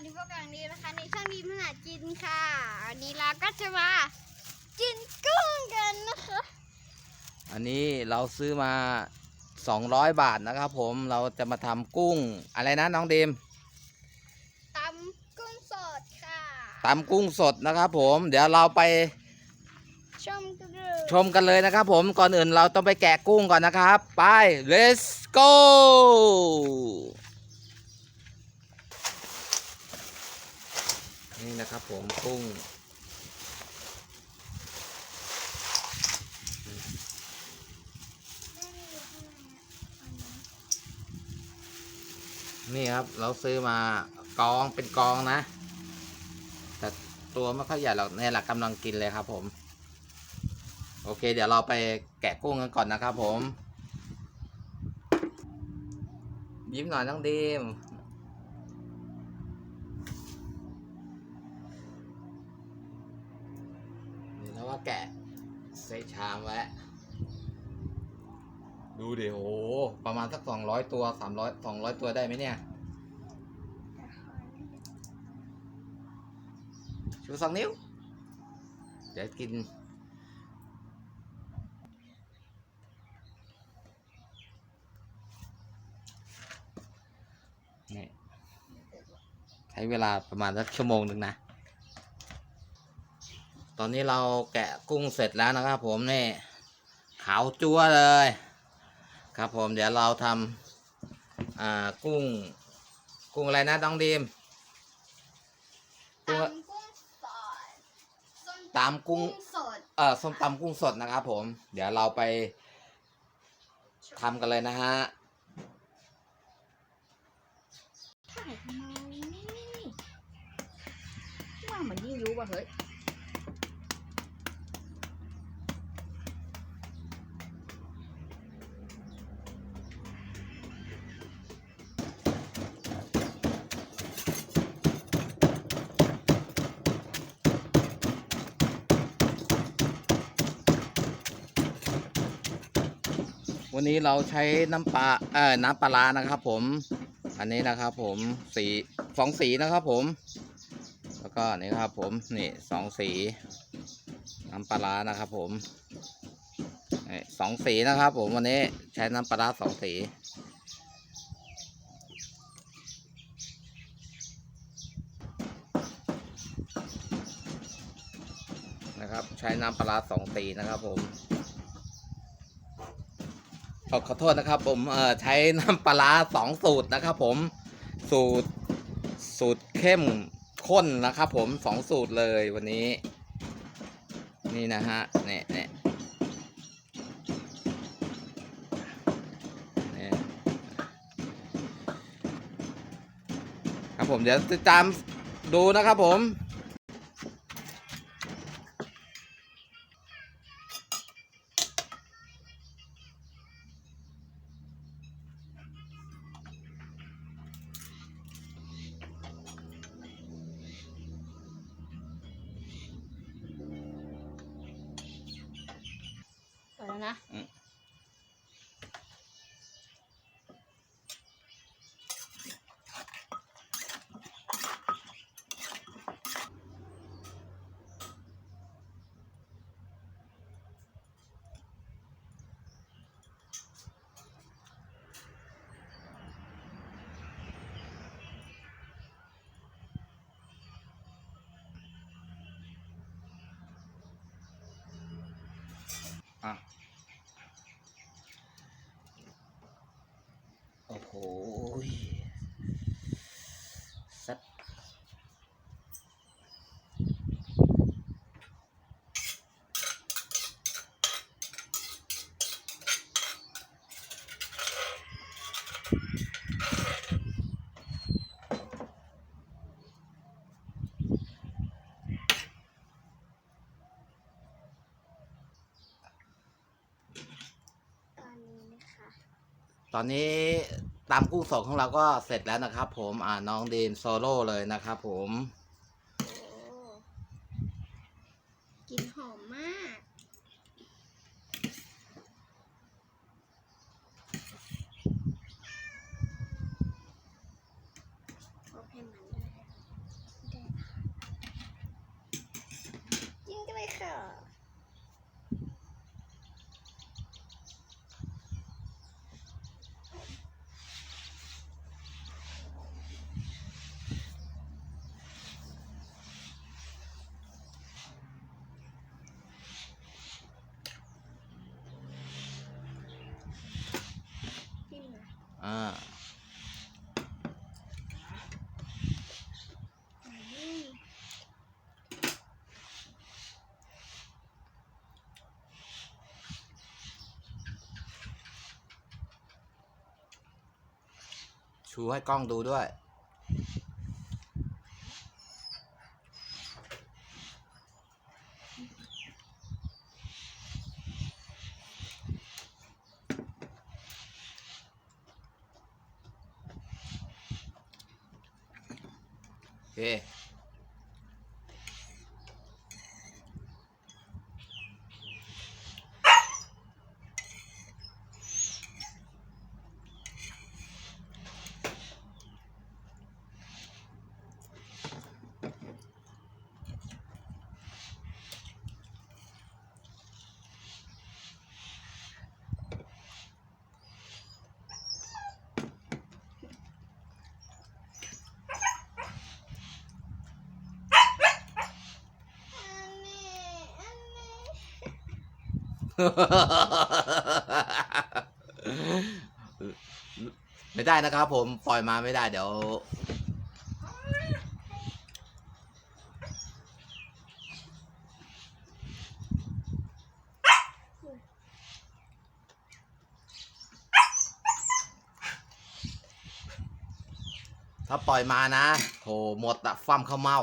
วันนี้พวกกังนี้นะคะ ในช่องดีมหาจินค่ะวันนี้เราก็จะมากินกุ้งกันนะคะอันนี้เราซื้อมา 200 บาทนะครับผมเราจะมาทำกุ้งอะไรนะน้องเดมตำกุ้งสดค่ะตำกุ้งสดนะครับผม เดี๋ยวเราไปชมกันเลยชมกันเลยนะครับผมก่อนอื่นเราต้องไปแกะกุ้งก่อนนะครับ ไป let's go นี่นะครับผมกุ้งนี่ครับ เราซื้อมากองเป็นกองนะ แต่ตัวไม่ค่อยใหญ่หรอกในหละกำลังกินเลยครับผม โอเค เดี๋ยวเราไปแกะกุ้งกันก่อนนะครับผม ยิ้มหน่อยน้องดีม ใส่ชามไว้ ดูดิโห ประมาณสักสองร้อยตัวสามร้อยสองร้อยตัวได้ไหมเนี่ย ชูสองนิ้ว เดี๋ยวกิน นี่ ใช้เวลาประมาณสักชั่วโมงหนึ่งนะ ตอนนี้เราแกะกุ้งเสร็จแล้วนะครับ ผมนี่ขาวจั๊วเลย ครับผมเดี๋ยวเราทำอ่ากุ้ง กุ้งอะไรนะน้องดีมกุ้งตำกุ้งสดส้มตำกุ้งสดเอ่อส้มตำกุ้งสดนะครับผม เดี๋ยวเราไปทำกันเลยนะฮะถ่ายทำไมว่าเหมือนยิ่งรู้ป่ะเฮ้ย วันนี้เราใช้น้ำปลาเอ่อน้ำปลาร้านะครับผม อันนี้นะครับผมสีสองสีนะครับผม แล้วก็นี่ครับผมนี่สองสี น้ำปลาร้านะครับผมสองสีนะครับผมวันนี้ใช้น้ำปลาร้าสองสีนะครับใช้น้ำปลาร้าสองสีนะครับผม ขอขอโทษนะครับ ผมเอ่อใช้น้ำปลาร้าสองสูตรนะครับ ผมสูตรสูตรเข้มข้นนะครับ ผมสองสูตรเลยวันนี้ นี่นะฮะเนี่ยเนี่ยเนี่ยครับผมเดี๋ยวติดตามดูนะครับผม นะ อืม ตอนนี้ตามคู่สองของเราก็เสร็จแล้วนะครับ ผมอ่าน้องเดีนโซโล่เลยนะครับผมกลิ่นหอมมาก กินกันไปค่ะ อ่าอืมชูให้กล้องดูด้วย โไม่ได้นะครับผมปล่อยมาไม่ได้เดี๋ยวถ้าปล่อยมานะโหหมดอะฟั่มข้าวเมา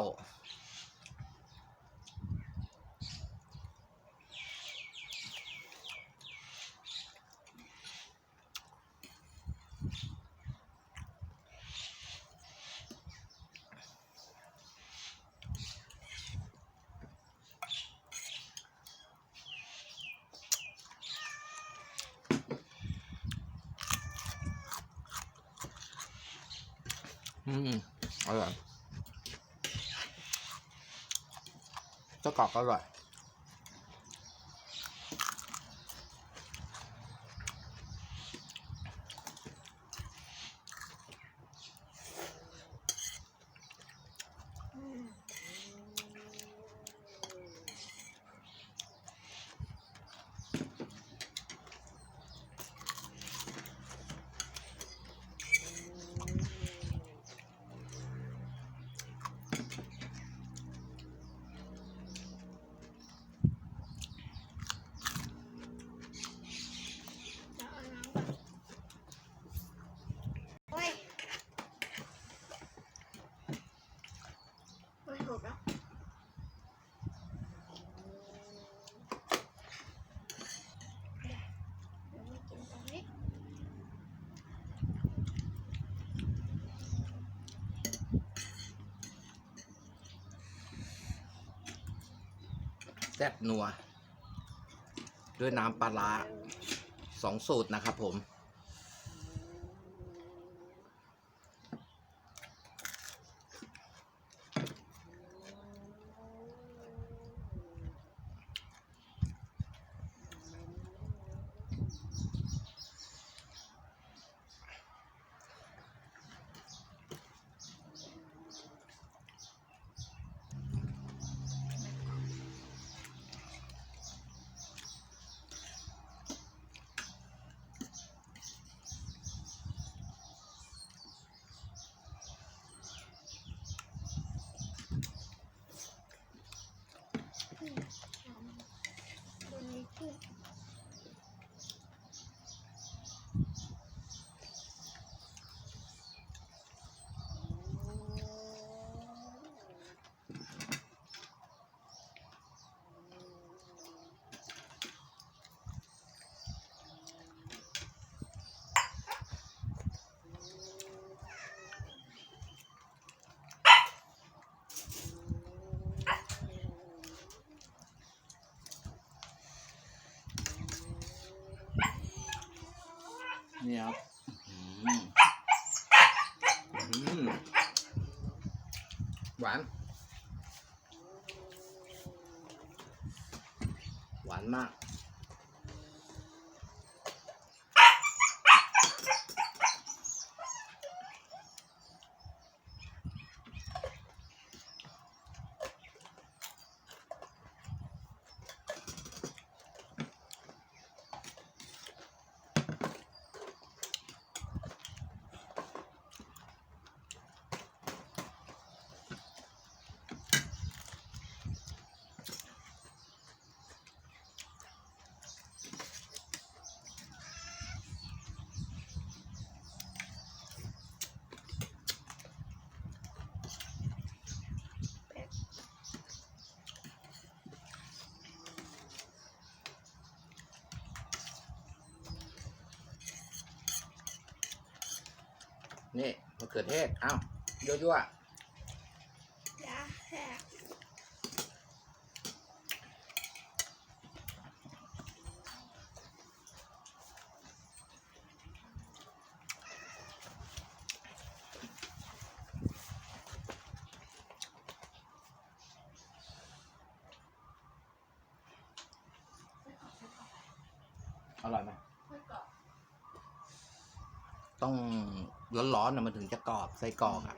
อืมอร่อยเจ้ากรอบอร่อย จะเอาน้ำก่อนโอ้ยโอ้ยหกแล้วเดี๋ยวมากินตรงนี้ แซ่บนัว ด้วยน้ำปลาร้าสองสูตรนะครับผม นี่ครับอืมอืมหวาน หวานมาก นี่มะเขือเทศ เอ้ายั่วยั่วอย่าแหกอร่อยไหมต้อง ร้อนๆนะมันถึงจะกรอบไส้กรอกอะ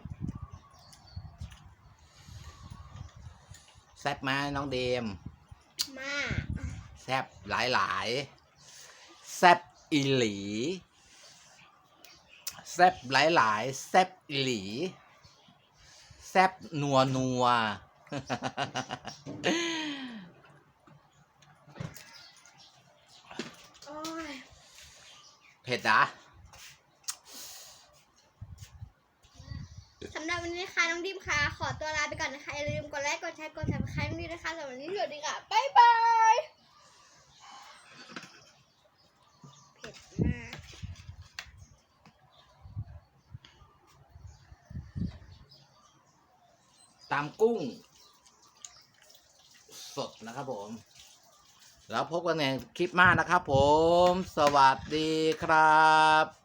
แซ่บไหมน้องเดม มากแซบหลายหลายๆแซบอีหลี แซบหลายหลายๆแซบอีหลี แซบนัวนัว โอ้ยเผ็ดอะ สำหรับวันนี้นะคะน้องดิมค่ะ ขอตัวลาไปก่อนนะคะ อย่าลืมกดไลค์กดแชร์กด subscribe น้องดิมนะคะสำหรับวันนี้สวัสดีค่ะ บ๊ายบายเผ็ดมากตามกุ้ง สดนะครับผม แล้วพบกันในคลิปหน้านะครับผม สวัสดีครับ